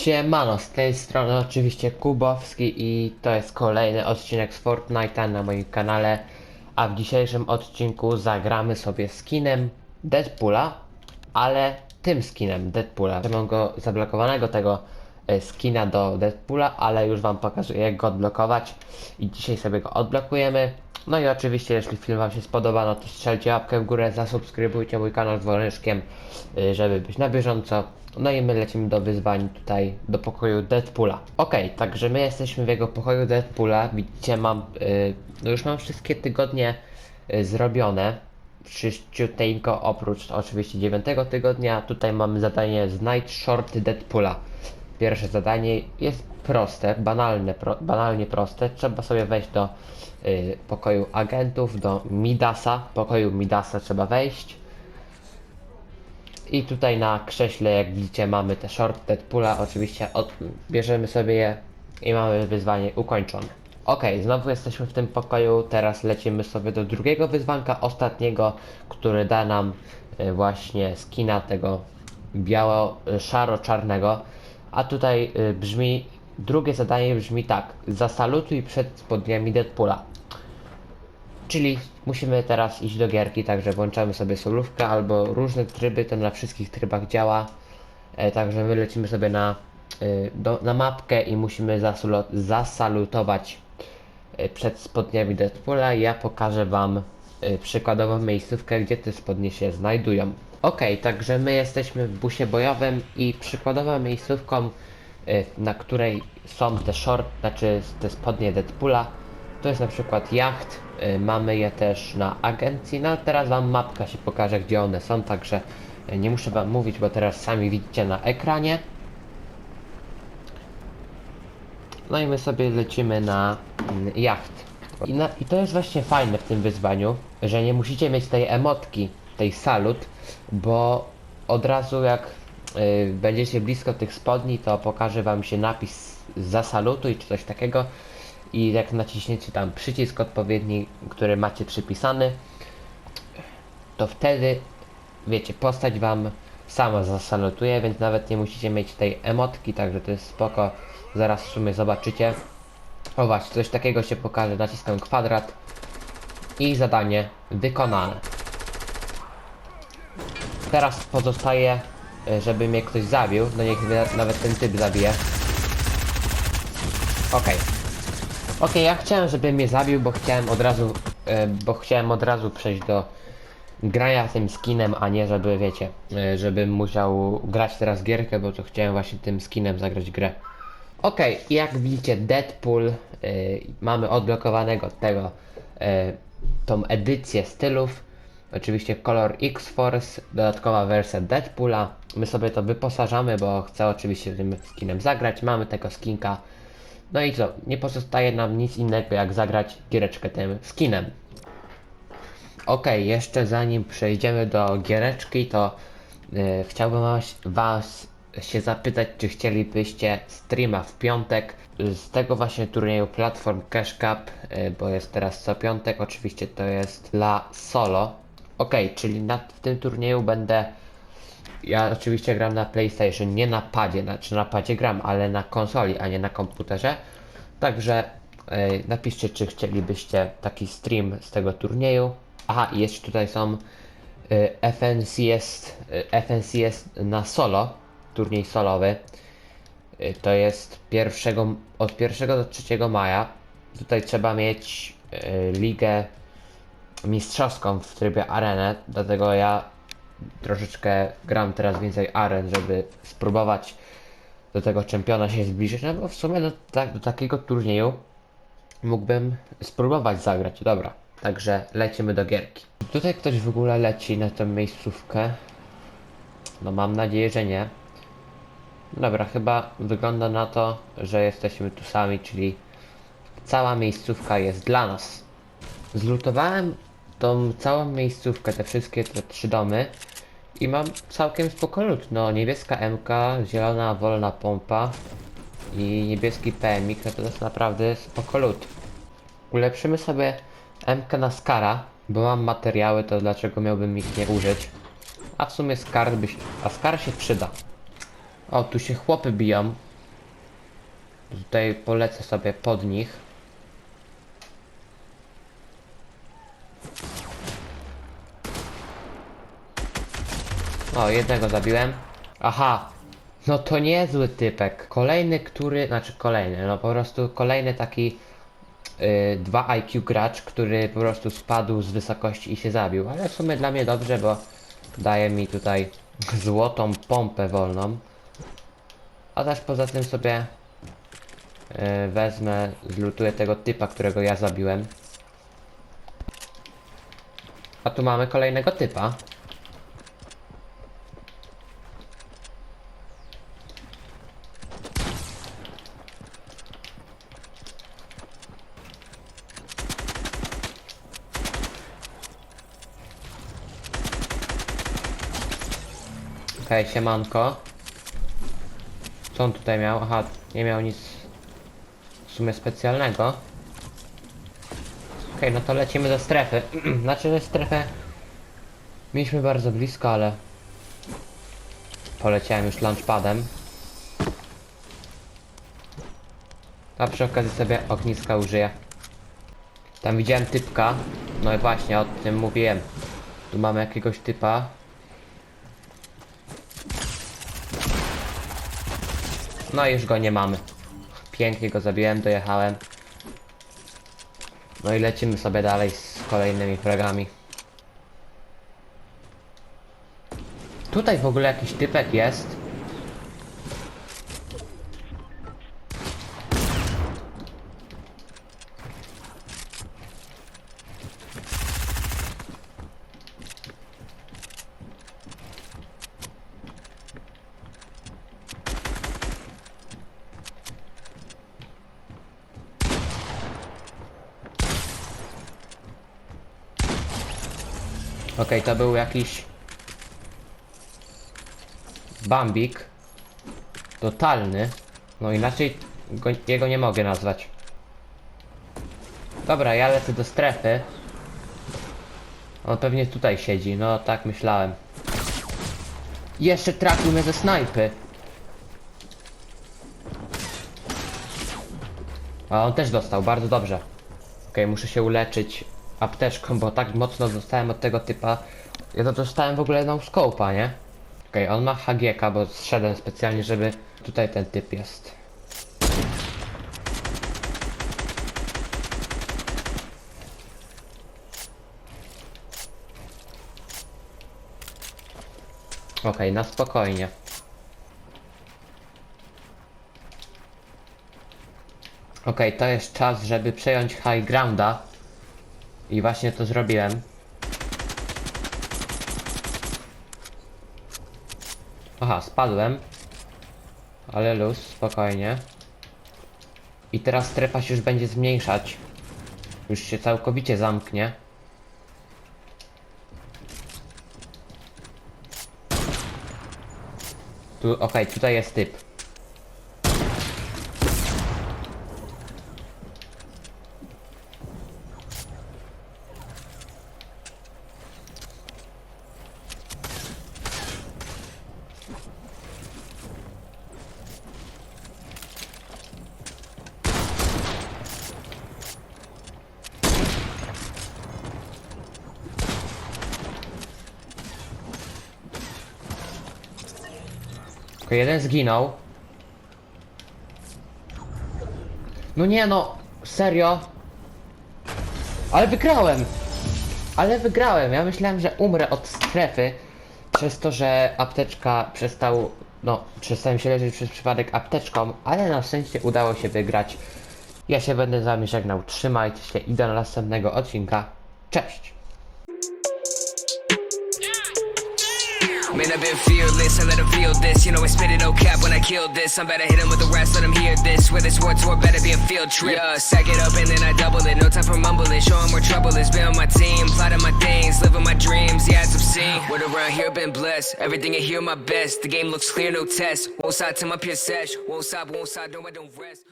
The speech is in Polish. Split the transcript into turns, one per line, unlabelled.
Siemano, z tej strony oczywiście Kubowski i to jest kolejny odcinek z Fortnite'a na moim kanale, a w dzisiejszym odcinku zagramy sobie skinem Deadpoola, ale tym skinem Deadpoola. Mam go zablokowanego tego e, skina do Deadpoola, ale już wam pokazuję jak go odblokować i dzisiaj sobie go odblokujemy. No i oczywiście jeśli film wam się spodoba, no to strzelcie łapkę w górę, zasubskrybujcie mój kanał z dzwoneczkiem, y, żeby być na bieżąco. No i my lecimy do wyzwań tutaj, do pokoju Deadpoola. Okej, także my jesteśmy w jego pokoju Deadpoola. Widzicie, mam, y, no już mam wszystkie tygodnie y, zrobione. Wszyściuteńko, oprócz oczywiście dziewiątego tygodnia. Tutaj mamy zadanie Znajdź short Deadpoola. Pierwsze zadanie jest proste, banalne, pro, banalnie proste. Trzeba sobie wejść do y, pokoju agentów, do Midasa. Pokoju Midasa trzeba wejść. I tutaj na krześle, jak widzicie, mamy te short Deadpoola. Oczywiście od, bierzemy sobie je i mamy wyzwanie ukończone. Ok, znowu jesteśmy w tym pokoju. Teraz lecimy sobie do drugiego wyzwanka, ostatniego, który da nam y, właśnie skina tego biało-szaro-czarnego. A tutaj y, brzmi, drugie zadanie brzmi tak. Zasalutuj przed spodniami Deadpoola. Czyli musimy teraz iść do gierki, także włączamy sobie solówkę albo różne tryby, to na wszystkich trybach działa. E, także my lecimy sobie na, y, do, na mapkę i musimy zasalutować y, przed spodniami Deadpoola. Ja pokażę Wam y, przykładową miejscówkę, gdzie te spodnie się znajdują. Ok, także my jesteśmy w busie bojowym i przykładową miejscówką, y, na której są te short, znaczy te spodnie Deadpoola, to jest na przykład jacht, mamy je też na agencji, no teraz Wam mapka się pokaże, gdzie one są, także y, nie muszę Wam mówić, bo teraz sami widzicie na ekranie. No i my sobie lecimy na mm, jacht. I, na, I to jest właśnie fajne w tym wyzwaniu, że nie musicie mieć tej emotki, tej salut, bo od razu jak y, będziecie blisko tych spodni, to pokaże wam się napis zasalutuj czy coś takiego i jak naciśniecie tam przycisk odpowiedni, który macie przypisany, to wtedy wiecie, postać wam sama zasalutuje, więc nawet nie musicie mieć tej emotki, także to jest spoko. Zaraz w sumie zobaczycie. O właśnie, coś takiego się pokaże, naciskam kwadrat i zadanie wykonane. Teraz pozostaje, żeby mnie ktoś zabił, no niech nawet ten typ zabije. Okej. Okej, ja chciałem, żeby mnie zabił, bo chciałem od razu, e, bo chciałem od razu przejść do grania tym skinem, a nie żeby, wiecie, e, żebym musiał grać teraz gierkę, bo to chciałem właśnie tym skinem zagrać grę. Okej, jak widzicie, Deadpool, e, mamy odblokowanego tego, tą edycję stylów. Oczywiście kolor X-Force, dodatkowa wersja Deadpoola. My sobie to wyposażamy, bo chcę oczywiście tym skinem zagrać. Mamy tego skinka. No i co, nie pozostaje nam nic innego jak zagrać giereczkę tym skinem. Ok, jeszcze zanim przejdziemy do giereczki, to y, chciałbym was, was się zapytać, czy chcielibyście streama w piątek z tego właśnie turnieju Platform Cash Cup, y, bo jest teraz co piątek, oczywiście to jest dla solo. Ok, czyli na, w tym turnieju będę ja oczywiście gram na PlayStation, nie na padzie, znaczy na padzie gram, ale na konsoli, a nie na komputerze. Także e, napiszcie, czy chcielibyście taki stream z tego turnieju. Aha, i jeszcze tutaj są e, FNCS, e, FNCS na solo, turniej solowy. To jest pierwszego, od 1 do 3 maja. Tutaj trzeba mieć ligę mistrzowską w trybie arenę, dlatego ja troszeczkę gram teraz więcej aren, żeby spróbować do tego czempiona się zbliżyć, no bo w sumie do, tak, do takiego turnieju mógłbym spróbować zagrać. Dobra, także lecimy do gierki. Tutaj ktoś w ogóle leci na tę miejscówkę. No mam nadzieję, że nie. Dobra, chyba wygląda na to, że jesteśmy tu sami, czyli cała miejscówka jest dla nas. Zlutowałem tą całą miejscówkę, te wszystkie te trzy domy i mam całkiem spoko lód. No, niebieska MK, zielona wolna pompa i niebieski PMik, no to jest naprawdę spoko. Ulepszymy sobie MK na Skara, bo mam materiały, to dlaczego miałbym ich nie użyć. A w sumie Skar a Skar się przyda. O, tu się chłopy biją. Tutaj polecę sobie pod nich. O, jednego zabiłem. Aha. No to niezły typek. Kolejny, który, znaczy kolejny, no po prostu kolejny taki y, 2 IQ gracz, który po prostu spadł z wysokości i się zabił. Ale w sumie dla mnie dobrze, bo daje mi tutaj złotą pompę wolną. A też poza tym sobie y, wezmę, zlutuję tego typa, którego ja zabiłem. A tu mamy kolejnego typa. Okej, siemanko. Co on tutaj miał? Aha, nie miał nic w sumie specjalnego. Okej, no to lecimy do strefy. znaczy, że strefę mieliśmy bardzo blisko, ale poleciałem już launchpadem. A przy okazji sobie ogniska użyję. Tam widziałem typka. No i właśnie, o tym mówiłem. Tu mamy jakiegoś typa. No już go nie mamy. Pięknie go zabiłem, dojechałem. No i lecimy sobie dalej z kolejnymi fragami. Tutaj w ogóle jakiś typek jest. Okej, to był jakiś Bambik totalny. No inaczej go, jego nie mogę nazwać. Dobra, ja lecę do strefy. On pewnie tutaj siedzi, no tak myślałem. Jeszcze trafił mnie ze snajpy. A on też dostał, bardzo dobrze. Okej, muszę się uleczyć apteczką, bo tak mocno dostałem od tego typa. Ja to dostałem w ogóle jedną skołpa, nie? Okej, on ma HGK, bo zszedłem specjalnie, żeby... Tutaj ten typ jest. Okej, na spokojnie. Okej, to jest czas, żeby przejąć high grounda. I właśnie to zrobiłem. Aha, spadłem. Ale luz, spokojnie. I teraz strefa się już będzie zmniejszać. Już się całkowicie zamknie. Tu, okej, tutaj jest typ. Tylko jeden zginął. No nie no, serio. Ale wygrałem! Ale wygrałem. Ja myślałem, że umrę od strefy. Przez to, że apteczka przestał. No, przestałem się leczyć przez przypadek apteczką, ale na szczęście udało się wygrać. Ja się będę z wami żegnał. Trzymajcie się i do następnego odcinka. Cześć!
Man, I've been fearless, I let them feel this. You know, I spit it no cap when I kill this. I'm better hit them with the rest, let them hear this. Whether this war tour, better be a field trip. Yeah, sack it up and then I double it. No time for mumbling, show 'em where trouble is. Been on my team, plotting my things, living my dreams. Yeah, it's obscene. Word around here, been blessed. Everything I hear, my best. The game looks clear, no test. Won't side to my peer sesh. Won't stop, won't side, no, I don't rest.